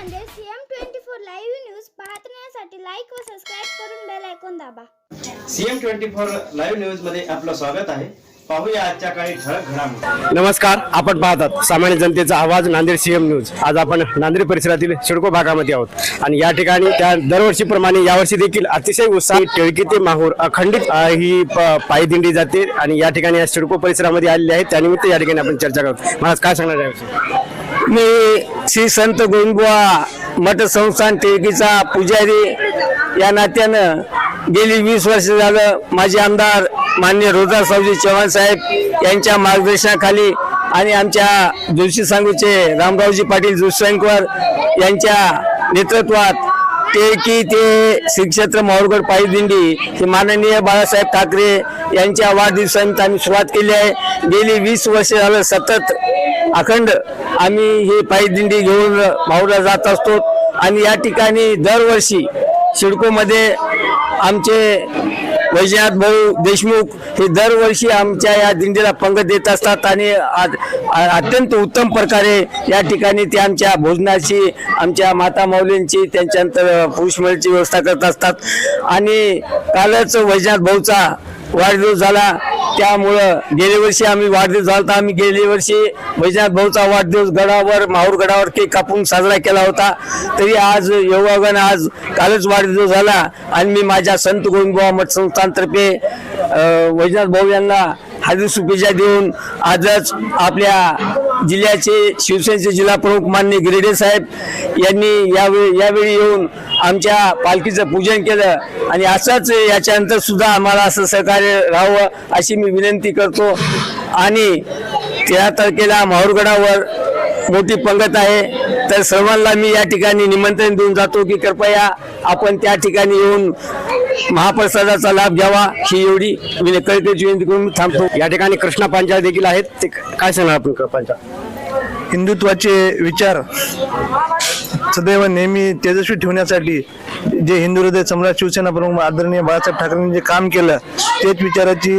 CM twenty four live news पाहण्यासाठी like व subscribe करून बेल ऐकून दाबा. सीएम ट्वेंटी फोर लाईव्ह न्यूजमध्ये आपलं स्वागत आहे. पाहूया आजच्या काही ठळक घडामोडी. नमस्कार आपण पाहतात सामान्य जनतेचा आवाज नांदेड सीएम न्यूज आज आपण नांदेड परिसरातील सिडको भागामध्ये आहोत. आणि या ठिकाणी त्या दरवर्षीप्रमाणे यावर्षी देखील अतिशय उत्साही टिळकी ते माहूर अखंडित अ, ही प- पायदिंडी जाते. आणि या ठिकाणी या सिडको परिसरामध्ये आलेली आहे त्यानिमित्त या ठिकाणी आपण चर्चा करतो. मला काय सांगणार आहे मी श्री संत गोविंदबुवा मठ संस्थान टेकीचा पुजारी या नात्यानं गेली वीस वर्ष झालं माजी आमदार मान्य रोजा सावजी चव्हाण साहेब यांच्या मार्गदर्शनाखाली आणि आमच्या जोशी सांगूचे रामरावजी पाटील जोशीवर यांच्या नेतृत्वात टेकी ते श्री क्षेत्र माहूरगड पायदिंडी हे माननीय बाळासाहेब ठाकरे यांच्या वाढदिवसानिमित्त आम्ही सुरुवात केली आहे. गेली वीस वर्ष झालं सतत अखंड आम्ही ही पायदिंडी घेऊन माहूरला जात असतो. आणि या ठिकाणी दरवर्षी सिडकोमध्ये आमचे वैजनाथ भाऊ देशमुख हे दरवर्षी आमच्या या दिंडीला पंगत देत असतात. आणि अत्यंत उत्तम प्रकारे या ठिकाणी ते आमच्या भोजनाची आमच्या माता माऊलींची त्यांच्यानंतर पुरुष व्यवस्था करत असतात. आणि कालच वैजनाथ भाऊचा वाढदिवस झाला. त्यामुळं गेल्या वर्षी आम्ही वाढदिवस झाला होता आम्ही गेल्या वर्षी वैजनाथ भाऊचा वाढदिवस गडावर माहूर गडावर केक कापून साजरा केला होता. तरी आज योगागन आज कालच वाढदिवस झाला आणि मी माझ्या संत गोविंदभाऊ मठ संस्थानतर्फे वैजनाथ भाऊ यांना हार्दिक शुभेच्छा देऊन आजच आपल्या जिल्ह्याचे शिवसेनेचे जिल्हा प्रमुख मान्य गिरडे साहेब यांनी यावेळी यावेळी येऊन आमच्या पालखीचं पूजन केलं. आणि असंच याच्यानंतर सुद्धा आम्हाला असं सहकार्य राहावं अशी मी विनंती करतो. आणि तेरा तारखेला माहूरगडावर मोठी पंगत आहे. तर सर्वांना मी या ठिकाणी निमंत्रण देऊन जातो की कृपया आपण त्या ठिकाणी येऊन महाप्रसादाचा लाभ घ्यावा. ही एवढी मी कळकळीची विनंती करून थांबतो. या ठिकाणी कृष्णा पांचाळ देखील आहेत. ते काय सांगणार आपण पांचाळ? हिंदुत्वाचे विचार सदैव नेहमी तेजस्वी ठेवण्यासाठी जे हिंदू हृदय सम्राट शिवसेना प्रमुख आदरणीय बाळासाहेब ठाकरेंनी जे काम केलं तेच विचाराची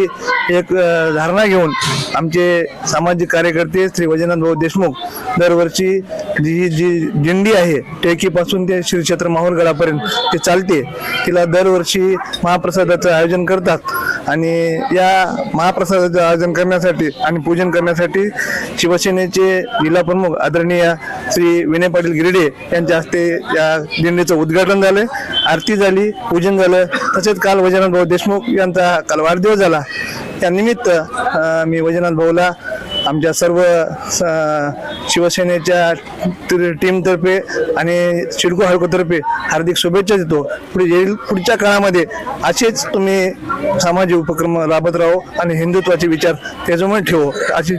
एक धारणा घेऊन आमचे सामाजिक कार्यकर्ते श्री वैजनाथ भाऊ देशमुख दरवर्षी जी जी दिंडी आहे टेकीपासून ते श्रीक्षेत्र माहूरगडापर्यंत ते चालते. तिला दरवर्षी महाप्रसादाचं आयोजन करतात आणि या महाप्रसादाचं आयोजन करण्यासाठी आणि पूजन करण्यासाठी शिवसेनेचे जिल्हा प्रमुख आदरणीय श्री विनय पाटील गिरडे यांच्या हस्ते या दिंडीचं उद्घाटन झालं आरती झाली पूजन झालं. तसेच काल वैजनाथ भाऊ देशमुख यांचा काल वाढदिवस झाला. त्यानिमित्त मी वैजनाथ भाऊला आमच्या सर्व शिवसेनेच्या टीमतर्फे आणि शिडको हडकोतर्फे हार्दिक शुभेच्छा देतो. पुढे येईल पुढच्या काळामध्ये असेच तुम्ही सामाजिक उपक्रम राबत राहो आणि हिंदुत्वाचे विचार त्याच्यामुळे ठेवो. अशी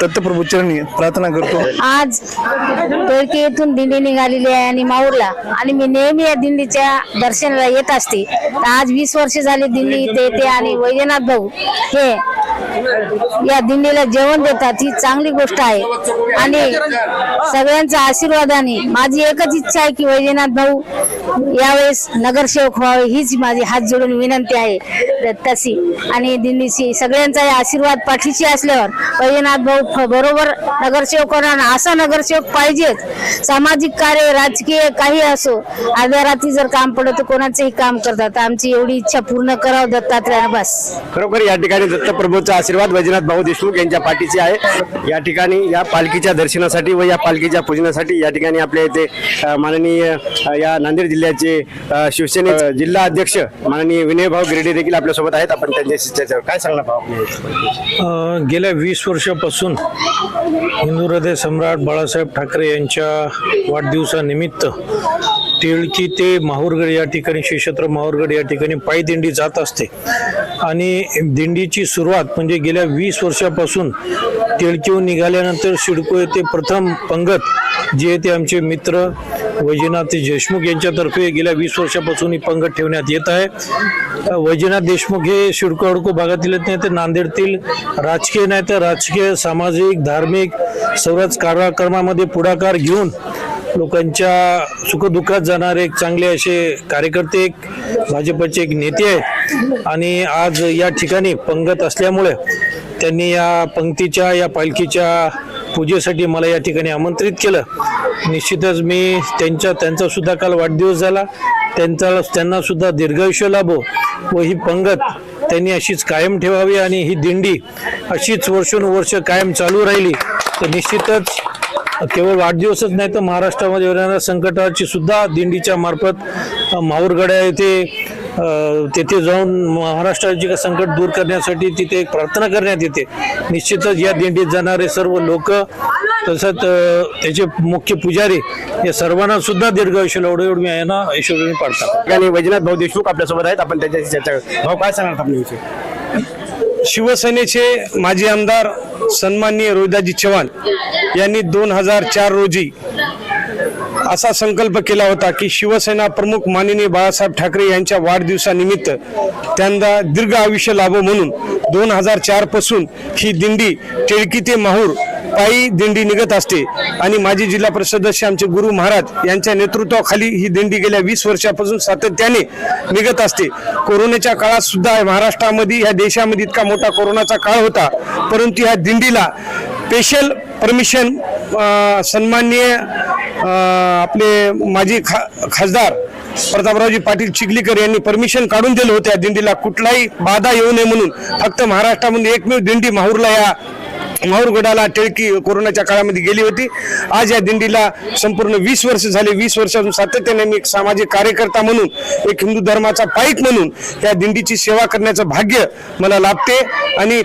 दत्तप्रभूचरणी प्रार्थना करतो. आज टोळकी येथून दिंडी निघालेली आहे आणि माऊरला आणि मी नेहमी या दिंडीच्या दर्शनाला येत असते. तर आज वीस वर्ष झाली दिंडी इथे येते आणि वैद्यनाथ भाऊ हे या दिंडीला जेवण देतात. ही चांगली गोष्ट आहे. आणि सगळ्यांच्या आशीर्वादाने माझी एकच इच्छा आहे की वैजनाथ भाऊ यावेळेस नगरसेवक व्हावे हीच माझी हात जोडून विनंती आहे. तशी. आणि दिंडीची सगळ्यांचा आशीर्वाद पाठीशी असल्यावर वैद्यनाथ भाऊ बरोबर नगरसेवक होणार असा नगरसेवक पाहिजेच सामाजिक कार्य राजकीय काही असो अर्ध्या रात्री जर काम पडलं तर कोणाचंही काम करतात. आमची एवढी इच्छा पूर्ण करावं दत्तात्रयानं बस. खरोखर या ठिकाणी दत्तप्रभूचा आशीर्वाद वैजनाथ भाऊ देशमुख यांच्या पाठीची आहे. या ठिकाणी या पालखीच्या दर्शनासाठी व या पालखीच्या पूजनासाठी या ठिकाणी आपल्या इथे माननीय या नांदेड जिल्ह्याचे शिवसेने जिल्हा अध्यक्ष माननीय विनय भाऊ गिरडे देखील आपल्यासोबत आहेत आपण त्यांच्याशी चर्चा. काय सांगणार भाऊ गेल्या वीस वर्षापासून हिंदू हृदय सम्राट बाळासाहेब ठाकरे यांच्या वाढदिवसानिमित्त टिळकी ते माहूरगड या ठिकाणी श्री क्षेत्र माहूरगड या ठिकाणी पायदिंडी जात असते आणि दिंडीची सुरुवात म्हणजे गेल्या वीस वर्षापासून टिळकीहून निघाल्यानंतर सिडको येथे प्रथम पंगत जे ते आमचे मित्र वैजनाथ देशमुख यांच्यातर्फे गेल्या वीस वर्षापासून ही पंगत ठेवण्यात येत आहे. वैजनाथ देशमुख हे शिडको हडको भागातील नाही तर नांदेडतील. राजकीय नाही तर राजकीय सामाजिक धार्मिक सर्वच कार्यक्रमामध्ये पुढाकार घेऊन लोकांच्या सुखदुःखात जाणारे एक चांगले असे कार्यकर्ते एक भाजपचे एक नेते आहेत. आणि आज या ठिकाणी पंगत असल्यामुळे त्यांनी या पंक्तीच्या या पालखीच्या पूजेसाठी मला या ठिकाणी आमंत्रित केलं. निश्चितच मी त्यांच्या त्यांचा सुद्धा काल वाढदिवस झाला. त्यांचा त्यांना सुद्धा दीर्घायुष्य लाभो व ही पंगत त्यांनी अशीच कायम ठेवावी आणि ही दिंडी अशीच वर्षोनुवर्ष कायम चालू राहिली. तर निश्चितच केवळ वाढदिवसच नाही तर महाराष्ट्रामध्ये येणाऱ्या संकटाची सुद्धा दिंडीच्या मार्फत माहूरगड्या येथे तेथे जाऊन महाराष्ट्राचे का संकट दूर करण्यासाठी तिथे एक प्रार्थना करण्यात येते. निश्चितच या दिंडीत जाणारे सर्व लोक तसंच त्याचे मुख्य पुजारी या सर्वांना सुद्धा दीर्घायुष्य एवढं एवढं मी यांना ऐश्वर्य पाडतात आणि वैजनाथ भाऊ देशमुख आपल्यासोबत आहेत. आपण त्यांच्याशी चर्चा भाऊ काय सांगणार आपल्याविषयी शिवसेनेचे माजी आमदार सन्माननीय रोहिदाजी चव्हाण यांनी दोन हजार चार रोजी असा संकल्प केला होता की शिवसेना प्रमुख माननीय बाळासाहेब ठाकरे यांच्या वाढदिवसानिमित्त त्यांना दीर्घ आयुष्य लाभो म्हणून दोन हजार चारपासून ही दिंडी टिळकी ते माहूर पायी दिंडी निघत असते. आणि माजी जिल्हा परिषद सदस्य आमचे गुरु महाराज यांच्या नेतृत्वाखाली ही दिंडी गेल्या वीस वर्षापासून सातत्याने निघत असते. कोरोनाच्या काळात सुद्धा महाराष्ट्रामध्ये ह्या देशामध्ये इतका मोठा कोरोनाचा काळ होता. परंतु ह्या दिंडीला स्पेशल परमिशन सन्माननीय आपले माजी खा खासदार प्रतापरावजी पाटील चिखलीकर यांनी परमिशन काढून दिलं होत्या दिंडीला. कुठलाही बाधा येऊ नये म्हणून. फक्त महाराष्ट्रामध्ये एकमेव दिंडी माहूरला या माहूरगडाला टिळकी कोरोनाच्या काळामध्ये गेली होती. आज या दिंडीला संपूर्ण वीस वर्ष झाली. वीस वर्षातून सातत्याने मी एक सामाजिक कार्यकर्ता म्हणून एक हिंदू धर्माचा पाईक म्हणून या दिंडीची सेवा करण्याचं भाग्य मला लाभते. आणि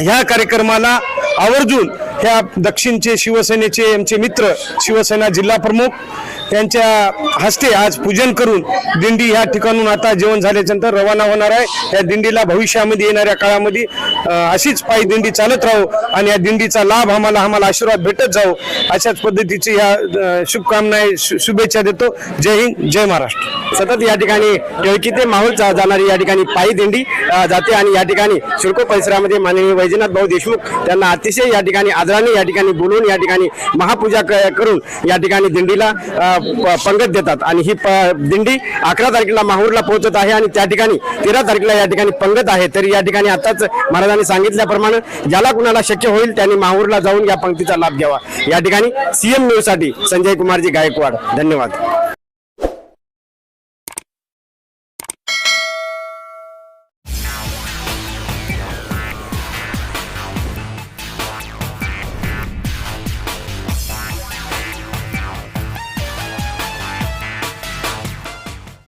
ह्या कार्यक्रमाला आवर्जून ह्या दक्षिणचे शिवसेनेचे आमचे मित्र शिवसेना जिल्हा प्रमुख यांच्या हस्ते आज पूजन करून दिंडी ह्या ठिकाणून आता जेवण झाल्याच्यानंतर रवाना होणार आहे. या दिंडीला भविष्यामध्ये येणाऱ्या काळामध्ये अशीच पायी दिंडी चालत राहू आणि या दिंडीचा लाभ आम्हाला आम्हाला आशीर्वाद भेटत जाऊ अशाच पद्धतीची ह्या शुभकामना शुभेच्छा देतो. जय हिंद जय महाराष्ट्र. सतत या ठिकाणी टिळकी ते माहूर जाणारी या ठिकाणी पायी दिंडी जाते आणि या ठिकाणी सिडको परिसरामध्ये माननीय वैजनाथ भाऊ देशमुख त्यांना अतिशय या ठिकाणी आदराने या ठिकाणी बोलवून या ठिकाणी महापूजा करून या ठिकाणी दिंडीला पंगत देतात. आणि ही प- दिंडी अकरा तारखेला माहूरला पोहोचत आहे आणि त्या ठिकाणी तेरा तारखेला या ठिकाणी पंगत आहे. तरी या ठिकाणी आताच महाराजांनी सांगितल्याप्रमाणे ज्याला कुणाला शक्य होईल त्यांनी माहूरला जाऊन या पंक्तीचा लाभ घ्यावा. या ठिकाणी सीएम न्यूजसाठी संजय कुमारजी गायकवाड. धन्यवाद.